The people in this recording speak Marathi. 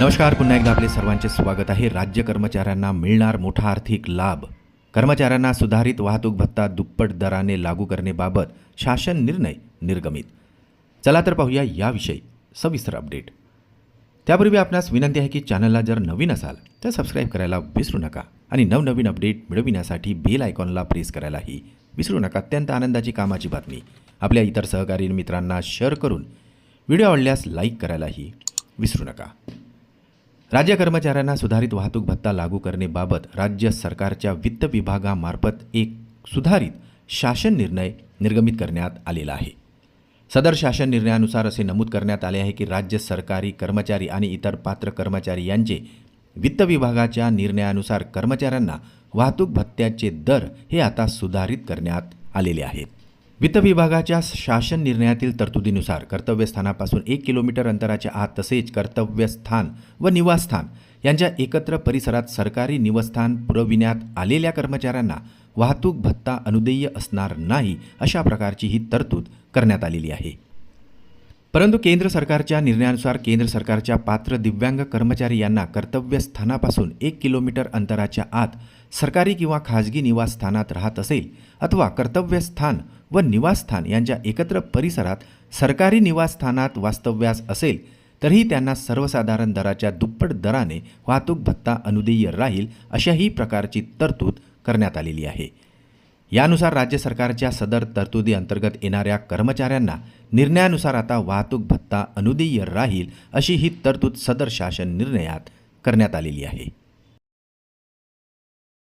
नमस्कार पुन्हा एकदा आपले सर्वांचे स्वागत आहे. राज्य कर्मचाऱ्यांना मिळणार मोठा आर्थिक लाभ. कर्मचाऱ्यांना सुधारित वाहतूक भत्ता दुप्पट दराने लागू करण्याबाबत शासन निर्णय निर्गमित. चला तर पाहूया याविषयी सविस्तर अपडेट त्यापूर्वी आपणास विनंती आहे की चॅनलला जर नवीन असाल तर सबस्क्राईब करायला विसरू नका आणि नवनवीन अपडेट मिळविण्यासाठी बेल आयकॉनला प्रेस करायलाही विसरू नका. अत्यंत आनंदाची कामाची बातमी. आपल्या इतर सहकारी मित्रांना शेअर करून व्हिडिओ आवडल्यास लाईक करायलाही विसरू नका. राज्य कर्मचाऱ्यांना सुधारित वाहतूक भत्ता लागू करण्याबाबत राज्य सरकारच्या वित्त विभागामार्फत एक सुधारित शासन निर्णय निर्गमित करण्यात आलेला आहे. सदर शासन निर्णयानुसार असे नमूद करण्यात आले आहे की राज्य सरकारी कर्मचारी आणि इतर पात्र कर्मचारी यांचे वित्त विभागाच्या निर्णयानुसार कर्मचाऱ्यांना वाहतूक भत्त्याचे दर हे आता सुधारित करण्यात आलेले आहेत. वित्त विभागाच्या शासन निर्णयातील तरतुदीनुसार कर्तव्यस्थानापासून एक किलोमीटर अंतराच्या आत तसेच कर्तव्यस्थान व निवासस्थान यांच्या एकत्र परिसरात सरकारी निवासस्थान पुरविण्यात आलेल्या कर्मचाऱ्यांना वाहतूक भत्ता अनुदेय असणार नाही अशा प्रकारची ही तरतूद करण्यात आलेली आहे. परंतु केंद्र सरकारच्या निर्णयानुसार केंद्र सरकारच्या पात्र दिव्यांग कर्मचारी यांना कर्तव्यस्थानापासून एक किलोमीटर अंतराच्या आत सरकारी किंवा खाजगी निवासस्थानात राहत असेल अथवा कर्तव्यस्थान व निवासस्थान यांच्या एकत्र परिसरात सरकारी निवासस्थानात वास्तव्यास असेल तरीही त्यांना सर्वसाधारण दराच्या दुप्पट दराने वाहतूक भत्ता अनुदेय राहील अशाही प्रकारची तरतूद करण्यात आलेली आहे. यानुसार राज्य सरकारच्या सदर तरतुदी अंतर्गत येणाऱ्या कर्मचाऱ्यांना निर्णयानुसार आता वाहतूक भत्ता अनुदेय राहील अशी ही तरतूद सदर शासन निर्णयात करण्यात आलेली आहे.